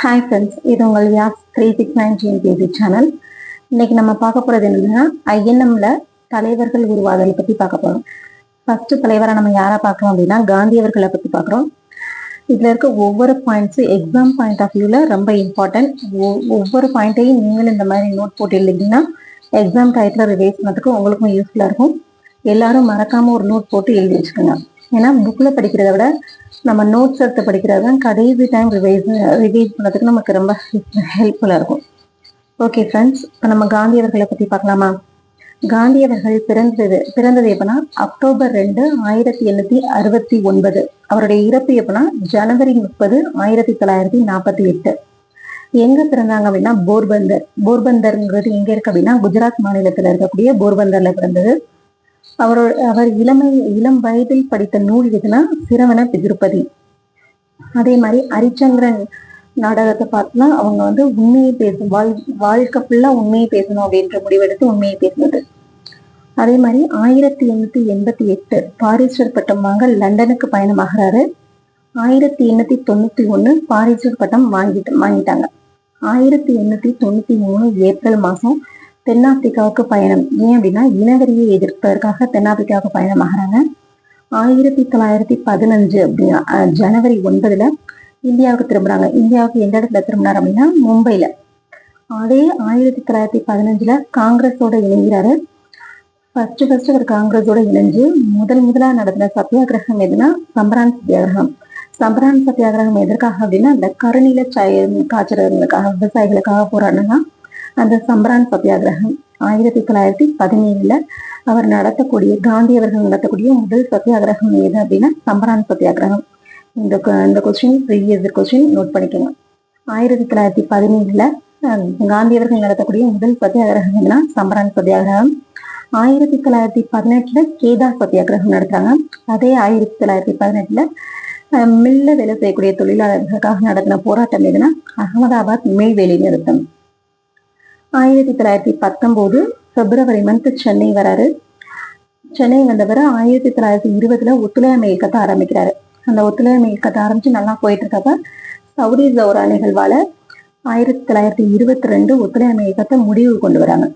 Hi friends இது உங்கள் யாஸ் three six nine GMPC channel இன்னைக்கு நம்ம பார்க்க போகிறது என்னன்னா ஐஎன்எம்ல தலைவர்கள் உருவாதலை பற்றி பார்க்க போகிறோம் ஃபர்ஸ்ட் தலைவராக நம்ம யாரை பார்க்குறோம் அப்படின்னா காந்தி அவர்களை பற்றி பார்க்குறோம். இதில் இருக்க ஒவ்வொரு பாயிண்ட்ஸும் எக்ஸாம் பாயிண்ட் ஆஃப் வியூவில் ரொம்ப இம்பார்ட்டன்ட் ஒவ்வொரு பாயிண்ட்டையும் நீங்களும் இந்த மாதிரி நோட் போட்டு எழுதிங்கன்னா எக்ஸாம் டயத்தில் ரிவைஸ் பண்ணதுக்கு உங்களுக்கும் யூஸ்ஃபுல்லாக இருக்கும். எல்லாரும் மறக்காமல் ஒரு நோட் போட்டு எழுதி வச்சுக்கோங்க. ஏன்னா புக்கில் படிக்கிறத விட நம்ம நோட்ஸ் எடுத்து படிக்கிறது தான் கடைசி டைம் ரிவைஸ் ரிவைஸ் பண்ணுறதுக்கு நமக்கு ரொம்ப ஹெல்ப்ஃபுல்லாக இருக்கும். ஓகே ஃப்ரெண்ட்ஸ் இப்போ நம்ம காந்தி அவர்களை பற்றி பார்க்கலாமா? காந்தி அவர்கள் பிறந்தது பிறந்தது எப்போனா அக்டோபர் ரெண்டு ஆயிரத்தி எண்ணூற்றி அறுபத்தி ஒன்பது. அவருடைய இறப்பு எப்போனா ஜனவரி முப்பது ஆயிரத்தி தொள்ளாயிரத்தி நாற்பத்தி எட்டு. எங்க பிறந்தாங்க அப்படின்னா போர்பந்தர். போர்பந்தர்ங்கிறது எங்க இருக்கு அப்படின்னா குஜராத் மாநிலத்தில் இருக்கக்கூடிய போர்பந்தர்ல பிறந்தது. அவர் அவர் இளமை இளம் வயதில் படித்த நூல் எதுனா சிரவண திருப்பதி அதே மாதிரி ஹரிச்சந்திரன் நாடகத்தை பார்த்தோம்னா அவங்க வந்து உண்மையை பேசும் வாழ் வாழ்க்கை ஃபுல்லா உண்மையை பேசணும் அப்படின்ற முடிவெடுத்து உண்மையை பேசுனது அதே மாதிரி ஆயிரத்தி எண்ணூத்தி எண்பத்தி எட்டு பாரிஸ்டர் பட்டம் வாங்க லண்டனுக்கு பயணமாகிறாரு. ஆயிரத்தி எண்ணூத்தி தொண்ணூத்தி ஒண்ணு பாரிஸ்டர் பட்டம் வாங்கிட்டு வாங்கிட்டாங்க. ஆயிரத்தி எண்ணூத்தி தொண்ணூத்தி மூணு ஏப்ரல் மாசம் தென்னாப்பிரிக்காவுக்கு பயணம். ஏன் அப்படின்னா இனவெறியை எதிர்ப்பதற்காக தென்னாப்பிரிக்காவுக்கு பயணமாகறாங்க ஆயிரத்தி தொள்ளாயிரத்தி பதினஞ்சு அப்படின்னா ஜனவரி ஒன்பதுல இந்தியாவுக்கு திரும்புறாங்க. இந்தியாவுக்கு எந்த இடத்துல திரும்பினார் அப்படின்னா மும்பையில. அதே ஆயிரத்தி தொள்ளாயிரத்தி பதினஞ்சுல காங்கிரஸோட இணைகிறாரு. ஃபர்ஸ்ட் ஃபர்ஸ்ட் அவர் காங்கிரஸோட இணைஞ்சு முதல் முதலா நடத்தின சத்தியாகிரகம் எதுனா சம்பரான் சத்தியாகிரகம். சம்பரான் சத்தியாகிரகம் எதற்காக அப்படின்னா அந்த கருநில காய்ச்சல்களுக்காக விவசாயிகளுக்காக போராடினா அந்த சம்பரான் சத்தியாகிரகம் ஆயிரத்தி தொள்ளாயிரத்தி பதினேழுல அவர் நடத்தக்கூடிய காந்தி அவர்கள் நடத்தக்கூடிய முதல் சத்தியாகிரகம் எது அப்படின்னா சம்பரான் சத்தியாகிரகம். இந்த கொ- இந்த கொஸ்டின் ப்ரீவியஸ் கொஸ்டின் நோட் பண்ணிக்கணும். ஆயிரத்தி தொள்ளாயிரத்தி பதினேழுல காந்தி அவர்கள் நடத்தக்கூடிய முதல் சத்தியாகிரகம் என்னன்னா சம்பரான் சத்தியாகிரகம். ஆயிரத்தி தொள்ளாயிரத்தி பதினெட்டுல கேதா சத்தியாகிரகம் நடத்துறாங்க. அதே ஆயிரத்தி தொள்ளாயிரத்தி பதினெட்டுல மில்ல வேலை செய்யக்கூடிய தொழிலாளர்களுக்காக நடத்தின போராட்டம் எதுனா அகமதாபாத் மில் வேலை நிறுத்தம். ஆயிரத்தி தொள்ளாயிரத்தி பத்தொம்போது பிப்ரவரி மந்த் சென்னை வராரு. சென்னை வந்தவர் ஆயிரத்தி தொள்ளாயிரத்தி இருபதுல ஒத்துழையாமை இயக்கத்தை ஆரம்பிக்கிறாரு. அந்த ஒத்துழையாமை இயக்கத்தை ஆரம்பிச்சு நல்லா போயிட்டு இருக்கப்ப சவுதி ஜவுரா நிகழ்வால ஆயிரத்தி தொள்ளாயிரத்தி இருபத்தி ரெண்டு ஒத்துழையாமை இயக்கத்தை முடிவு கொண்டு வராங்க.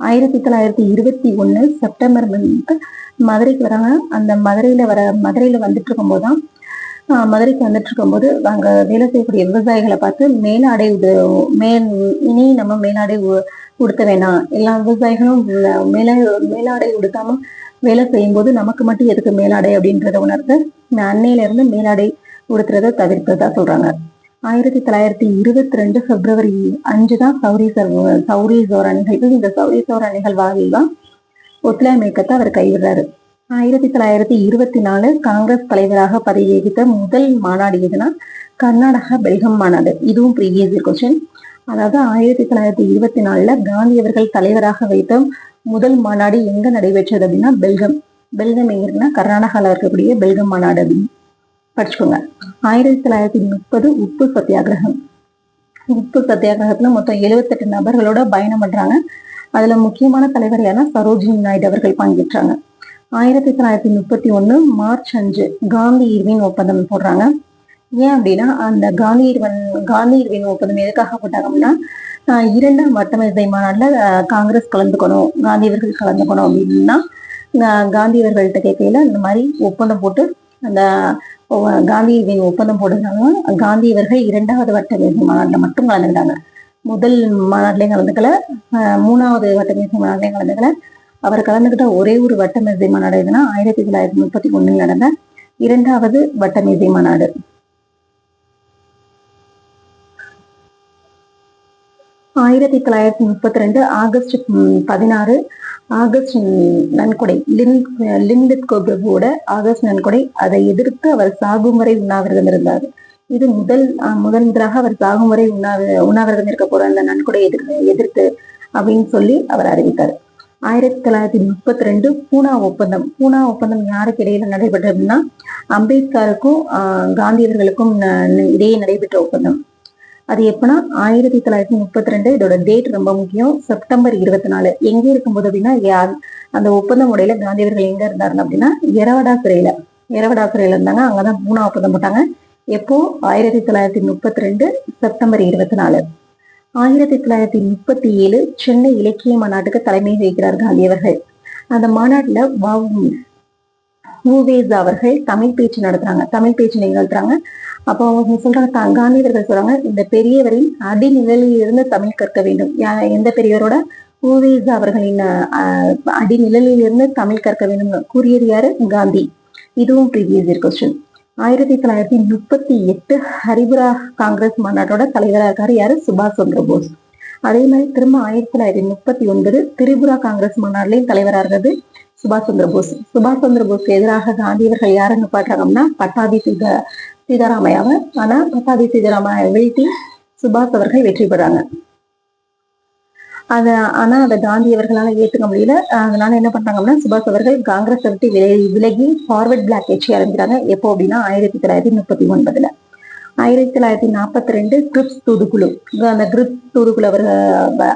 ஆயிரத்தி தொள்ளாயிரத்தி இருபத்தி ஒன்று செப்டம்பர் மந்த் மதுரைக்கு வராங்க. அந்த மதுரையில் வர மதுரையில் வந்துட்டு இருக்கும்போது தான் மதுரைக்கு வந்துட்டு இருக்கும்போது அங்கே வேலை செய்யக்கூடிய விவசாயிகளை பார்த்து மேலாடை உது மேல் இனி நம்ம மேலாடை உ- உடுத்த வேணாம். எல்லா விவசாயிகளும் மேல மேலாடை உடுத்தாம வேலை செய்யும்போது நமக்கு மட்டும் எதுக்கு மேலாடை அப்படின்றத உணர்ந்து இந்த அன்னையில மேலாடை உடுத்துறத தவிர்க்கிறதா சொல்றாங்க. ஆயிரத்தி தொள்ளாயிரத்தி இருபத்தி ரெண்டு பிப்ரவரி அஞ்சு தான் சௌரி சர்- சௌரி சோரா நிகழ்வு இந்த சௌரி சோரா நிகழ்வாகில் தான் ஒத்துழையாமை இயக்கத்தை அவர் கைவிடுறாரு. ஆயிரத்தி தொள்ளாயிரத்தி இருபத்தி நாலு காங்கிரஸ் தலைவராக பதவி வகித்த முதல் மாநாடு எதுனா கர்நாடகா பெல்கம் மாநாடு. இதுவும் ப்ரீவியஸ் கொஸ்டின் அதாவது ஆயிரத்தி தொள்ளாயிரத்தி இருபத்தி நாலுல காந்தி அவர்கள் தலைவராக வைத்த முதல் மாநாடு எங்க நடைபெற்றது அப்படின்னா பெல்கம். பெல்கம் எங்க இருக்குன்னா இருக்கக்கூடிய பெல்கம் மாநாடு அப்படின்னு படிச்சுக்கோங்க. ஆயிரத்தி தொள்ளாயிரத்தி முப்பது உப்பு சத்தியாகிரகம். உப்பு சத்தியாகிரகத்துல மொத்தம் எழுபத்தெட்டு நபர்களோட பயணம் பண்றாங்க. அதுல முக்கியமான தலைவர் யாருன்னா சரோஜினி நாயுடு அவர்கள் பங்கேற்றாங்க. ஆயிரத்தி தொள்ளாயிரத்தி முப்பத்தி ஒன்று மார்ச் அஞ்சு காந்தி இர்வின் ஒப்பந்தம் போடுறாங்க. ஏன் அப்படின்னா அந்த காந்தி இர்வன் காந்தி இர்வின் ஒப்பந்தம் எதுக்காக போட்டாங்க அப்படின்னா இரண்டாம் வட்டமேசை மாநாட்டில் காங்கிரஸ் கலந்துக்கணும் காந்தியவர்கள் கலந்துக்கணும் அப்படின்னா ஆஹ் காந்தி அவர்கள்ட்ட இந்த மாதிரி ஒப்பந்தம் போட்டு அந்த ஒ- காந்தி இர்வின் ஒப்பந்தம் போடுறதுனால காந்தி அவர்கள் இரண்டாவது வட்டமேசை மாநாட்டில் மட்டும் கலந்துக்கிட்டாங்க. முதல் மாநாட்டிலையும் கலந்துக்கல மூணாவது வட்டமேசை மாநாட்டிலையும் கலந்துக்கல. அவர் கலந்துக்கிட்ட ஒரே ஒரு வட்ட மேசை மாநாடு எதுனா? ஆயிரத்தி தொள்ளாயிரத்தி முப்பத்தி ஒண்ணில் நடந்த இரண்டாவது வட்ட மேசை மாநாடு ஆயிரத்தி தொள்ளாயிரத்தி முப்பத்தி ரெண்டு ஆகஸ்ட் பதினாறு ஆகஸ்ட் நன்கொடை. லின் லின்லித் கோபிரபுவோட ஆகஸ்ட் நன்கொடை. அதை எதிர்த்து அவர் சாகும் வரை உண்ணாவிரதம் இருந்தார். இது முதல் முதல் முதலாக அவர் சாகும் வரை உண்ணாவி உண்ணாவிரதம் இருக்க போற அந்த நன்கொடை எதிர்த்து எதிர்த்து அப்படின்னு சொல்லி அவர் அறிவித்தார். ஆயிரத்தி தொள்ளாயிரத்தி முப்பத்தி ரெண்டு பூனா ஒப்பந்தம். பூனா ஒப்பந்தம் யாருக்கு இடையில நடைபெற்றதுன்னா அம்பேத்கருக்கும் ஆஹ், காந்தியவர்களுக்கும் இடையே நடைபெற்ற ஒப்பந்தம். அது எப்பனா ஆயிரத்தி தொள்ளாயிரத்தி முப்பத்தி ரெண்டு இதோட டேட் ரொம்ப முக்கியம். செப்டம்பர் இருபத்தி நாலு. எங்க இருக்கும்போது அப்படின்னா யார் அந்த ஒப்பந்த முறையில காந்தியவர்கள் எங்க இருந்தாருன்னு அப்படின்னா எரவடா சிறையில. எரவடா சிறையில இருந்தாங்க. அங்கதான் பூனா ஒப்பந்தம் போட்டாங்க. எப்போ? ஆயிரத்தி தொள்ளாயிரத்தி முப்பத்தி ரெண்டு செப்டம்பர் இருபத்தி நாலு. ஆயிரத்தி தொள்ளாயிரத்தி முப்பத்தி ஏழு சென்னை இலக்கிய மாநாட்டுக்கு தலைமை வகிக்கிறார் காந்தி அவர்கள். அந்த மாநாட்டுல வாவு ஊவேஸ் அவர்கள் தமிழ் பேச்சு நடத்துறாங்க. தமிழ் பேச்சு நிகழ்த்துறாங்க. அப்போ அவங்க சொல்றாங்க காந்தியவர்கள் சொல்றாங்க இந்த பெரியவரின் அடிநிழலில் இருந்து தமிழ் கற்க வேண்டும். யா- எந்த பெரியவரோட? ஊவேஸ் அவர்களின் அஹ், அடிநிழலில் இருந்து தமிழ் கற்க வேண்டும். கூறியது யாரு? காந்தி. இதுவும் ப்ரீவியஸ் இயர் கொஸ்டின் ஆயிரத்தி தொள்ளாயிரத்தி முப்பத்தி எட்டு ஹரிபுரா காங்கிரஸ் மாநாட்டோட தலைவராக இருக்காரு யாரு? சுபாஷ் சந்திர போஸ். அதே மாதிரி திரும்ப ஆயிரத்தி தொள்ளாயிரத்தி முப்பத்தி ஒன்பது திரிபுரா காங்கிரஸ் மாநாட்டிலையும் தலைவராக இருக்கிறது சுபாஷ் சந்திர போஸ். சுபாஷ் சந்திர போஸ்க்கு எதிராக காந்தியவர்கள் யாருன்னு பாக்குறாங்கன்னா பட்டாபி சீதா சீதாராமையாவை. ஆனா பட்டாபி சீதாராமையை வீழ்த்தி சுபாஷ் அவர்கள் வெற்றி பெறாங்க. அதை ஆனா அதை காந்தி அவர்களால் ஏற்றுக்க முடியல. அதனால என்ன பண்றாங்க அப்படின்னா சுபாஷ் அவர்கள் காங்கிரஸ் விட்டு விலகி விலகி ஃபார்வர்ட் பிளாக் கட்சி ஆரம்பிக்கிறாங்க. எப்போ அப்படின்னா ஆயிரத்தி தொள்ளாயிரத்தி முப்பத்தி ஒன்பதுல. ஆயிரத்தி தொள்ளாயிரத்தி நாற்பத்தி ரெண்டு கிரிப்ஸ் தூதுக்குழு அந்த கிரிப்ஸ் தூதுக்குழு அவர்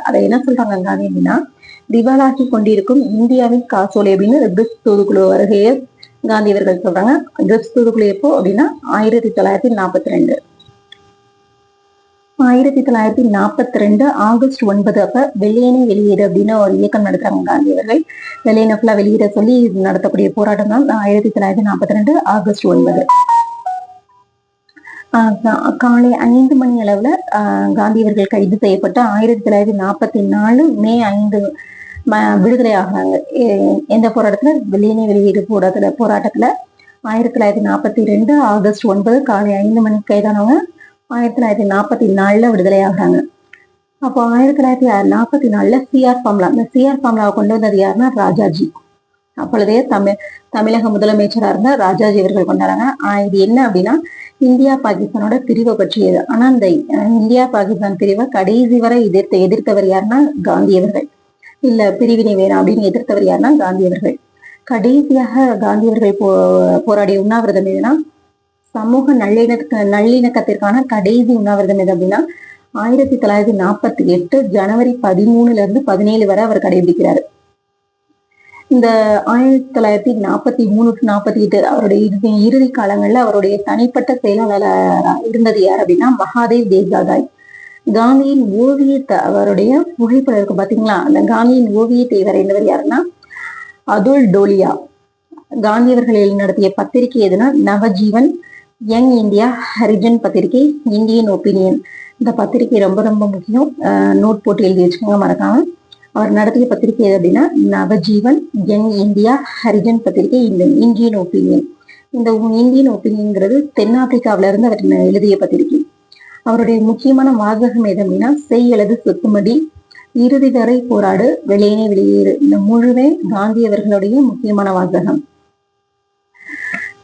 அதை என்ன சொல்றாங்க காந்தி அப்படின்னா திவாலாகி கொண்டிருக்கும் இந்தியாவின் காசோலை அப்படின்னு கிரிப்ஸ் தூதுக்குழு வருகையை காந்தி அவர்கள் சொல்றாங்க. கிரிப்ஸ் தூதுக்குழு எப்போ அப்படின்னா ஆயிரத்தி தொள்ளாயிரத்தி நாற்பத்தி ரெண்டு ஆயிரத்தி தொள்ளாயிரத்தி நாற்பத்தி ரெண்டு ஆகஸ்ட் ஒன்பது அப்ப வெள்ளையனே வெளியீடு அப்படின்னு ஒரு இயக்கம் நடத்துறாங்க காந்தி அவர்கள். வெள்ளையனை ஃபுல்லா வெளியிட சொல்லி நடத்தக்கூடிய போராட்டம் தான் ஆயிரத்தி தொள்ளாயிரத்தி நாற்பத்தி ரெண்டு ஆகஸ்ட் ஒன்பது. காலை ஐந்து மணி அளவுல ஆஹ் காந்தி அவர்கள் கைது செய்யப்பட்டு ஆயிரத்தி தொள்ளாயிரத்தி நாற்பத்தி நாலு மே ஐந்து விடுதலை ஆகிறாங்க. எந்த போராட்டத்துல? வெள்ளையனே வெளியீடு போராட்டத்துல போராட்டத்துல ஆயிரத்தி தொள்ளாயிரத்தி நாற்பத்தி ரெண்டு ஆகஸ்ட் ஒன்பது காலை ஐந்து மணிக்கு கைதானவங்க. ஆயிரத்தி தொள்ளாயிரத்தி நாற்பத்தி நாலில் விடுதலை ஆகிறாங்க அப்போ ஆயிரத்தி தொள்ளாயிரத்தி நாற்பத்தி நாலில் சிஆர் ஃபார்முலா. இந்த சிஆர் ஃபார்முலாவை கொண்டு வந்தது யாருன்னா ராஜாஜி. அப்பொழுதே தமிழ் தமிழக முதலமைச்சராக இருந்த ராஜாஜி அவர்கள் கொண்டாடுறாங்க இது என்ன அப்படின்னா இந்தியா பாகிஸ்தானோட பிரிவை பற்றியது. ஆனா அந்த இந்தியா பாகிஸ்தான் பிரிவை கடைசி வரை எதிர்த்து எதிர்த்தவர் யாருன்னா காந்தி அவர்கள். இல்ல பிரிவினை வேணாம் அப்படின்னு எதிர்த்தவர் யாருன்னா காந்தி அவர்கள். கடைசியாக காந்தி அவர்கள் போ போராடிய உண்ணாவிரதம் எதுனா சமூக நல்லிணக்க நல்லிணக்கத்திற்கான கடைசி உண்ணாவிரதம் எது அப்படின்னா ஆயிரத்தி தொள்ளாயிரத்தி நாற்பத்தி எட்டு ஜனவரி பதிமூணுல இருந்து பதினேழு வரை அவர் கடைபிடிக்கிறாரு. இந்த ஆயிரத்தி தொள்ளாயிரத்தி நாற்பத்தி மூணு டு நாற்பத்தி எட்டு அவருடைய இறுதி இறுதி காலங்களில் அவருடைய தனிப்பட்ட செயலாளராக இருந்தது யார் அப்படின்னா மகாதேவ் தேவ்தாதாய் காந்தியின் ஓவியத்தை அவருடைய புகைப்படம் இருக்கு பாத்தீங்களா? அந்த காந்தியின் ஓவியத்தை வரைந்தவர் யாருன்னா அதுல் டோலியா. காந்தியவர்கள் நடத்திய பத்திரிகை எதுனா நவஜீவன் யங் இந்தியா ஹரிஜன் பத்திரிகை இந்தியன் ஒப்பீனியன் இந்த பத்திரிகை ரொம்ப ரொம்ப முக்கியம். நோட் போட்டு எழுதி வச்சுக்கோங்க மறக்காம. அவர் நடத்திய பத்திரிகை எது அப்படின்னா நவஜீவன் யங் இந்தியா ஹரிஜன் பத்திரிகை இந்த இந்தியன் ஒப்பீனியன் இந்த இந்தியன் ஒப்பீனியன்ங்கிறது தென்னாப்பிரிக்காவில இருந்து அவர் எழுதிய பத்திரிகை. அவருடைய முக்கியமான வாசகம் எது அப்படின்னா செய் அல்லது சொத்துமடி இறுதி வரை போராடு வெளியேனே வெளியேறு. இந்த முழுவே காந்தி அவர்களுடைய முக்கியமான வாசகம்.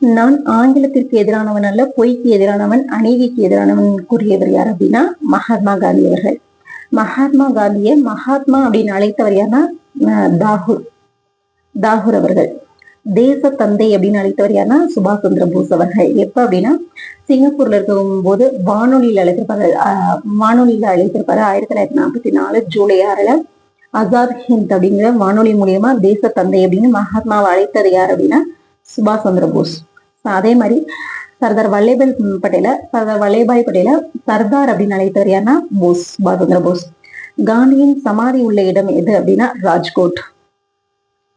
நான் ஆங்கிலத்திற்கு எதிரானவன் அல்ல பொய்க்கு எதிரானவன் அநீதிக்கு எதிரானவன் கூறியவர் யார் அப்படின்னா மகாத்மா காந்தி அவர்கள். மகாத்மா காந்தியை மகாத்மா அப்படின்னு அழைத்தவர் யாருன்னா தாகூர். தாகூர் அவர்கள். தேச தந்தை அப்படின்னு அழைத்தவர் யாருன்னா சுபாஷ் சந்திர போஸ் அவர்கள். எப்ப அப்படின்னா சிங்கப்பூர்ல இருக்கும் போது வானொலியில் அழைத்திருப்பாரு. வானொலியில அழைத்திருப்பாரு. ஆயிரத்தி தொள்ளாயிரத்தி நாற்பத்தி நாலு ஜூலை ஆறுல அசாத் ஹிந்த் அப்படிங்கிற வானொலி மூலியமா தேச தந்தை அப்படின்னு மகாத்மாவை அழைத்தது யார் அப்படின்னா சுபாஷ் சந்திர போஸ். அதே மாதிரி சர்தார் வல்லேபாய் பட்டேல சர்தார் வல்லேபாய் பட்டேல சர்தார் அப்படின்னு அழைத்தவர் யாருன்னா? போஸ் சுபாஷ் சந்திர போஸ். காந்தியின் சமாதி உள்ள இடம் எது அப்படின்னா ராஜ்கோட்.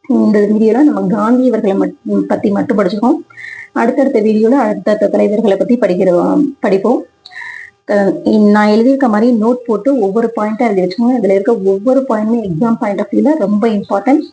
இந்த வீடியோல நம்ம காந்தி அவர்களை மட்- பத்தி மட்டும் படிச்சிருக்கோம் அடுத்தடுத்த வீடியோல அடுத்தடுத்த தலைவர்களை பத்தி படிக்கிறோம் படிப்போம். நான் எழுதியிருக்க மாதிரி நோட் போட்டு ஒவ்வொரு பாயிண்டா எழுதி வச்சுக்கோங்க. இதுல இருக்க ஒவ்வொரு பாயிண்ட்மே எக்ஸாம் பாயிண்ட் ஆஃப் வியூல ரொம்ப இம்பார்ட்டன்ட்